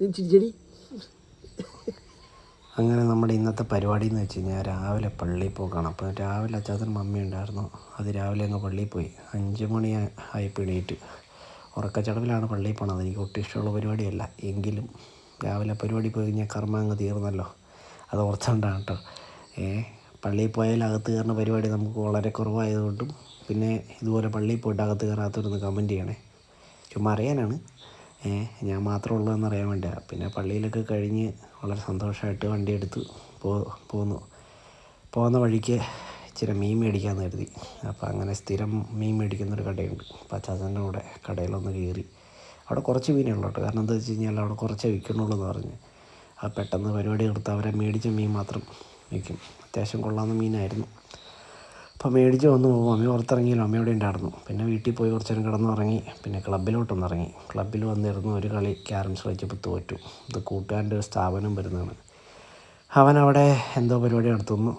ചിരിച്ചടി അങ്ങനെ നമ്മുടെ ഇന്നത്തെ പരിപാടി എന്ന് വെച്ച് കഴിഞ്ഞാൽ രാവിലെ പള്ളിയിൽ പോക്കാണ്. അപ്പോൾ രാവിലെ അച്ചാത്തൻ മമ്മി ഉണ്ടായിരുന്നു. അത് രാവിലെ അങ്ങ് പള്ളിയിൽ പോയി. അഞ്ച് മണി ആയപ്പോൾ എണീറ്റ്. ഉറക്കച്ചടവിലാണ് പള്ളിയിൽ പോണത്. എനിക്ക് ഒട്ടും ഇഷ്ടമുള്ള പരിപാടിയല്ല. എങ്കിലും രാവിലെ പരിപാടി പോയി കഴിഞ്ഞാൽ കർമ്മ അങ്ങ് തീർന്നല്ലോ. അത് ഓർത്തുകൊണ്ടാണ് കേട്ടോ ഏ പള്ളിയിൽ പോയാൽ അകത്ത് കയറുന്ന പരിപാടി നമുക്ക് വളരെ കുറവായതുകൊണ്ടും പിന്നെ ഇതുപോലെ പള്ളിയിൽ പോയിട്ട് അകത്ത് കയറാത്തവരൊന്ന് കമന്റ് ചെയ്യണേ. ചുമ്മാ അറിയാനാണ്. ഞാൻ മാത്രമേ ഉള്ളൂ എന്നറിയാൻ വേണ്ടിയാണ് പിന്നെ പള്ളിയിലൊക്കെ കഴിഞ്ഞ് വളരെ സന്തോഷമായിട്ട് വണ്ടി എടുത്ത് പോ പോന്നു. പോകുന്ന വഴിക്ക് ഇച്ചിരി മീൻ മേടിക്കാമെന്ന് കരുതി. അപ്പോൾ അങ്ങനെ സ്ഥിരം മീൻ മേടിക്കുന്നൊരു കടയുണ്ട്. പച്ചാച്ചന്റെ കൂടെ കടയിലൊന്ന് കയറി. അവിടെ കുറച്ച് മീനേ ഉള്ളൂ കേട്ടോ. കാരണം എന്താ വെച്ച് കഴിഞ്ഞാൽ അവിടെ കുറച്ചേ വിൽക്കണുള്ളൂ എന്ന് പറഞ്ഞ്. ആ പെട്ടെന്ന് പരിപാടി നിർത്തി അവരെ മേടിച്ച മീൻ മാത്രം വിൽക്കും. അത്യാവശ്യം കൊള്ളാവുന്ന മീനായിരുന്നു. അപ്പോൾ മേടിച്ച് വന്ന് പോകും. അമ്മ പുറത്തിറങ്ങിയാലും അമ്മ ഉണ്ടായിരുന്നു. പിന്നെ വീട്ടിൽ പോയി കുറച്ച് നേരം കിടന്നുറങ്ങി. പിന്നെ ക്ലബ്ബിലോട്ടൊന്ന് ഇറങ്ങി ക്ലബ്ബിൽ വന്നിരുന്നു ഒരു കളി ക്യാരംസ് കളിച്ചപ്പോൾ തോറ്റു. ഇത് കൂട്ടുകാരന്റെ ഒരു സ്ഥാപനം വരുന്നതാണ്. അവൻ അവിടെ എന്തോ പരിപാടി നടത്തുന്നു.